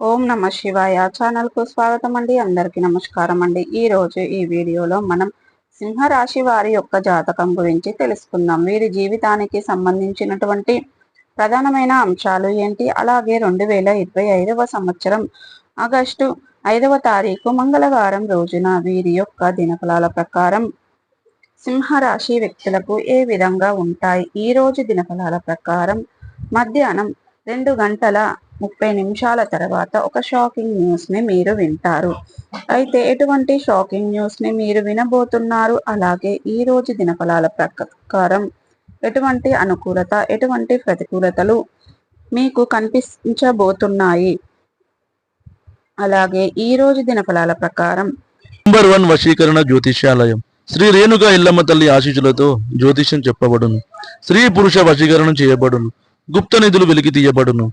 ఓం నమ శివాయ. ఛానల్కు స్వాగతం అండి అందరికీ నమస్కారం అండి ఈరోజు ఈ వీడియోలో మనం సింహరాశి వారి యొక్క జాతకం గురించి తెలుసుకుందాం. వీరి జీవితానికి సంబంధించినటువంటి ప్రధానమైన అంశాలు ఏంటి? అలాగే రెండు వేల ఇరవై ఐదవ సంవత్సరం ఆగస్టు ఐదవ తారీఖు మంగళవారం రోజున వీరి యొక్క దినఫలాల ప్రకారం సింహరాశి వ్యక్తులకు ఏ విధంగా ఉంటాయి? ఈ రోజు దినఫలాల ప్రకారం మధ్యాహ్నం రెండు గంటల ముప్పై నిమిషాల తర్వాత ఒక షాకింగ్ న్యూస్ని మీరు వింటారు. అయితే ఎటువంటి షాకింగ్ న్యూస్ని మీరు వినబోతున్నారు? అలాగే ఈ రోజు దినఫలాల ప్రకారం ఎటువంటి అనుకూలత ఎటువంటి ప్రతికూలతలు మీకు కనిపించబోతున్నాయి? అలాగే ఈ రోజు దినఫలాల ప్రకారం నంబర్ వన్ వశీకరణ జ్యోతిష్యాలయం. శ్రీ రేణుక ఇల్లమ్మ తల్లి ఆశీస్సులతో జ్యోతిష్యం చెప్పబడును. స్త్రీ పురుష వశీకరణం చేయబడును. గుప్త నిధులు వెలికి తీయబడును.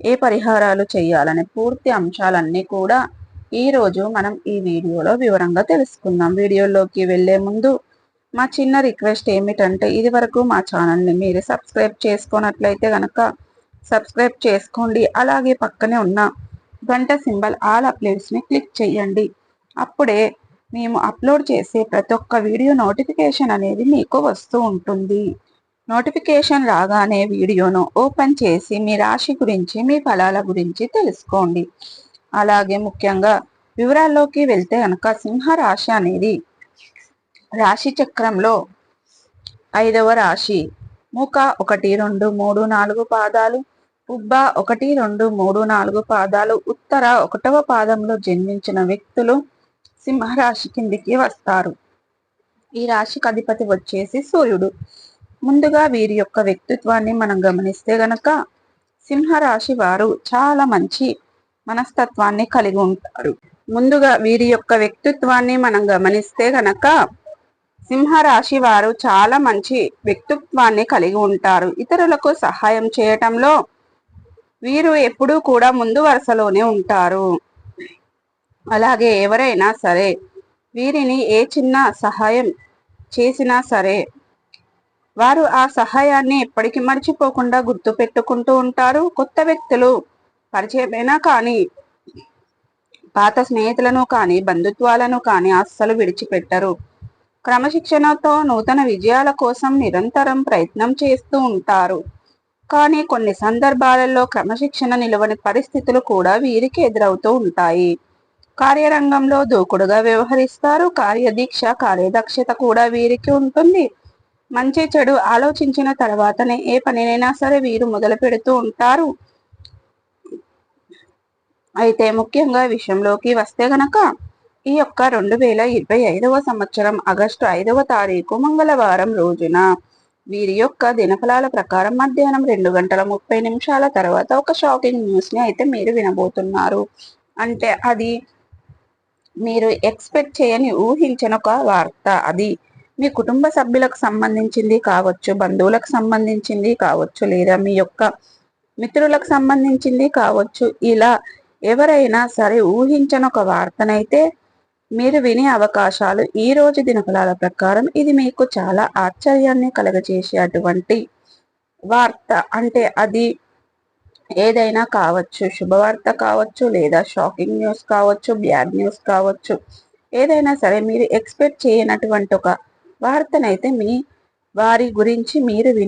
ఏ పరిహారాలు చేయాలనే పూర్తి అంశాలన్నీ కూడా ఈరోజు మనం ఈ వీడియోలో వివరంగా తెలుసుకుందాం. వీడియోలోకి వెళ్ళే ముందు మా చిన్న రిక్వెస్ట్ ఏమిటంటే ఇది వరకు మా ఛానల్ని మీరు సబ్స్క్రైబ్ చేసుకున్నట్లయితే కనుక సబ్స్క్రైబ్ చేసుకోండి. అలాగే పక్కనే ఉన్న గంట సింబల్ ఆల్ అప్లోడ్స్ని క్లిక్ చేయండి. అప్పుడే మేము అప్లోడ్ చేసే ప్రతి ఒక్క వీడియో నోటిఫికేషన్ అనేది మీకు వస్తూ ఉంటుంది. నోటిఫికేషన్ రాగానే వీడియోను ఓపెన్ చేసి మీ రాశి గురించి మీ ఫలాల గురించి తెలుసుకోండి. అలాగే ముఖ్యంగా వివరాల్లోకి వెళ్తే కనుక సింహ రాశి అనేది రాశి చక్రంలో ఐదవ రాశి. ముఖ ఒకటి రెండు మూడు నాలుగు పాదాలు. ఉబ్బ ఒకటి రెండు మూడు నాలుగు పాదాలు. ఉత్తర ఒకటవ పాదంలో జన్మించిన వ్యక్తులు సింహరాశి కిందికి వస్తారు. ఈ రాశికి అధిపతి వచ్చేసి సూర్యుడు. ముందుగా వీరి యొక్క వ్యక్తిత్వాన్ని మనం గమనిస్తే గనక సింహరాశి వారు చాలా మంచి మనస్తత్వాన్ని కలిగి ఉంటారు. ముందుగా వీరి యొక్క వ్యక్తిత్వాన్ని మనం గమనిస్తే గనక సింహరాశి వారు చాలా మంచి వ్యక్తిత్వాన్ని కలిగి ఉంటారు. ఇతరులకు సహాయం చేయటంలో వీరు ఎప్పుడూ కూడా ముందు వరుసలోనే ఉంటారు. అలాగే ఎవరైనా సరే వీరిని ఏ చిన్న సహాయం చేసినా సరే వారు ఆ సహాయాన్ని ఎప్పటికీ మర్చిపోకుండా గుర్తు పెట్టుకుంటూ ఉంటారు. కొత్త వ్యక్తులు పరిచయమైనా కానీ పాత స్నేహితులను కానీ బంధుత్వాలను కానీ అస్సలు విడిచిపెట్టరు. క్రమశిక్షణతో నూతన విజయాల కోసం నిరంతరం ప్రయత్నం చేస్తూ ఉంటారు. కానీ కొన్ని సందర్భాలలో క్రమశిక్షణ నిలవని పరిస్థితులు కూడా వీరికి ఎదురవుతూ ఉంటాయి. కార్యరంగంలో దూకుడుగా వ్యవహరిస్తారు. కార్యదీక్ష కార్యదక్షత కూడా వీరికి ఉంటుంది. మంచి చెడు ఆలోచించిన తర్వాతనే ఏ పనినైనా సరే వీరు మొదలు పెడుతూ ఉంటారు. అయితే ముఖ్యంగా విషయంలోకి వస్తే గనక ఈ యొక్క రెండు వేల ఇరవై ఐదవ సంవత్సరం ఆగస్టు ఐదవ తారీఖు మంగళవారం రోజున వీరి యొక్క దినఫలాల ప్రకారం మధ్యాహ్నం రెండు గంటల ముప్పై నిమిషాల తర్వాత ఒక షాకింగ్ న్యూస్ని అయితే మీరు వినబోతున్నారు. అంటే అది మీరు ఎక్స్పెక్ట్ చేయని ఊహించిన ఒక వార్త. అది మీ కుటుంబ సభ్యులకు సంబంధించింది కావచ్చు బంధువులకు సంబంధించింది కావచ్చు లేదా మీ యొక్క మిత్రులకు సంబంధించింది కావచ్చు. ఇలా ఎవరైనా సరే ఊహించని ఒక వార్తనైతే మీరు వినే అవకాశాలు ఈ రోజు దినఫలాల ప్రకారం ఇది మీకు చాలా ఆశ్చర్యాన్ని కలగజేసే అటువంటి వార్త. అంటే అది ఏదైనా కావచ్చు శుభవార్త కావచ్చు లేదా షాకింగ్ న్యూస్ కావచ్చు బ్యాడ్ న్యూస్ కావచ్చు ఏదైనా సరే మీరు ఎక్స్పెక్ట్ చేయనటువంటి ఒక వార్తనైతే మీ వారి గురించి మీరు వినే